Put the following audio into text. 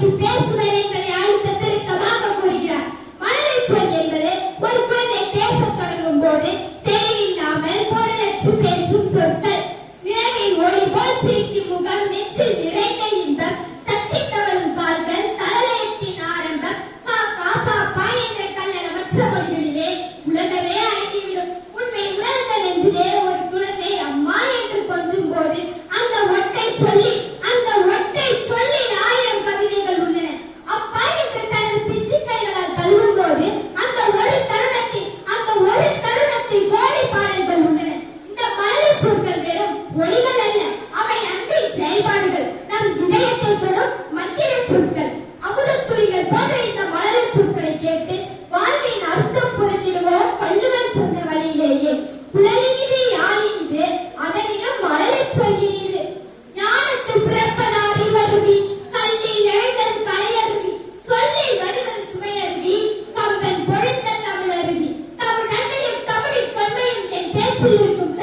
பற்றி பேசுவது என்பதை அழுத்தத்திற்கு மாற்றப்படுகிறார் மனநிச்சல் என்பது ஒரு குழந்தை பேசத் தொடங்கும் போது ஒளிகள் அல்ல அவை அன்பின் செயல்பாடுகள். நம் இதயத்தை தொடும் மந்திர சொற்கள். அமுத துளிகள் போன்ற இந்த மலரின் சொற்களை கேட்டு வாழ்வின் அர்த்தம் புரிந்திடுவோம் வள்ளுவர் சொன்ன வழியிலேயே. புலலினிது யாழினிது அதனிடம் மலரை சொல்லினிது. ஞானத்து பிறப்பது அறிவருவி கல்லில் எழுதல் கலையருவி சொல்லி வருவது சுவையருவி கம்பன் பொழுத்த தமிழருவி தமிழ் அன்னையும் தமிழின் தொன்மையும் என் பேச்சில் இருக்கும்.